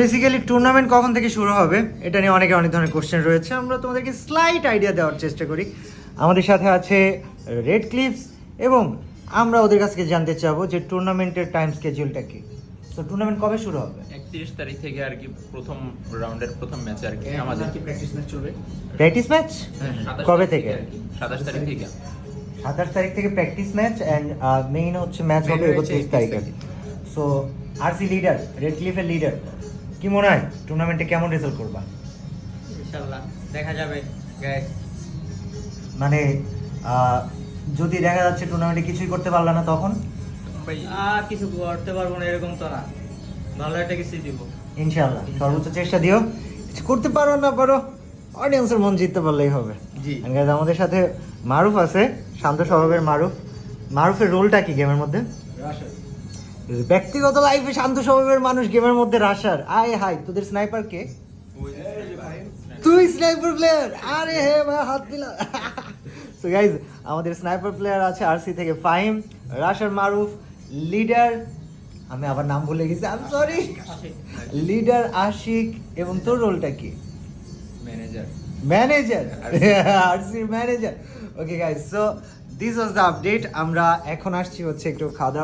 Basically tournament কখন থেকে শুরু হবে এটা নিয়ে অনেকে অনেক ধরনের কোশ্চেন রয়েছে। আমরা তোমাদেরকে স্লাইট আইডিয়া দেওয়ার চেষ্টা করি। আমাদের সাথে আছে রেড ক্লিপস এবং আমরা ওদের কাছ থেকে জানতে চাবো যে টুর্নামেন্টের টাইম স্কেজিউলটা কি। তো টুর্নামেন্ট কবে শুরু হবে? একত্রিশ তারিখ থেকে আর কি প্রথম রাউন্ডের প্রথম ম্যাচ আর কি আমাদের। কি প্র্যাকটিস ম্যাচ চলবে? প্র্যাকটিস ম্যাচ সাতাশ কবে থেকে? আর কি। সাতাশ তারিখ থেকে। সাতাশ তারিখ থেকে প্র্যাকটিস ম্যাচ অ্যান্ড মেইন হচ্ছে ম্যাচ হবে Main হচ্ছে একত্রিশ তারিখে। সো আরসি লিডার রেড ক্লিফের লিডার কি মনে হয়? টুর্নামেন্টে কেমন রেজাল্ট করবা? ইনশাআল্লাহ দেখা যাবে গাইস মানে যদি দেখা যাচ্ছে টুর্নামেন্টে কিছুই করতে পারলা না তখন? কিছু করতে পারব না এরকম তো না। ভালো একটা কিছু দিব। ইনশাল্লাহ সর্বোচ্চ চেষ্টা দিও। কিছু করতে পারো না পারো অডিয়েন্সের মন জিততে পারলেই হবে। জি। আমাদের সাথে মারুফ আছে শান্ত স্বভাবের মারুফ। মারুফের রোলটা কি গেমের মধ্যে? ব্যক্তিগত লাইফে শান্ত স্বভাবের মানুষ গেমের মধ্যে রাশার আয় হাই তোদের স্নাইপার কে? তুই স্নাইপার প্লেয়ার আরে হে ভাই হাত দিলা। সো গাইজ আমাদের স্নাইপার প্লেয়ার আছে আরসি থেকে ফাহিম রাশার মারুফ লিডার আমি আবার নাম ভুলে গেছি আই সরি লিডার আশিক এবং তোর রোলটা কি? Manager manager আরসির manager okay guys so this was the update আমরা এখন আসছি হচ্ছে একটু খাওয়া দাওয়া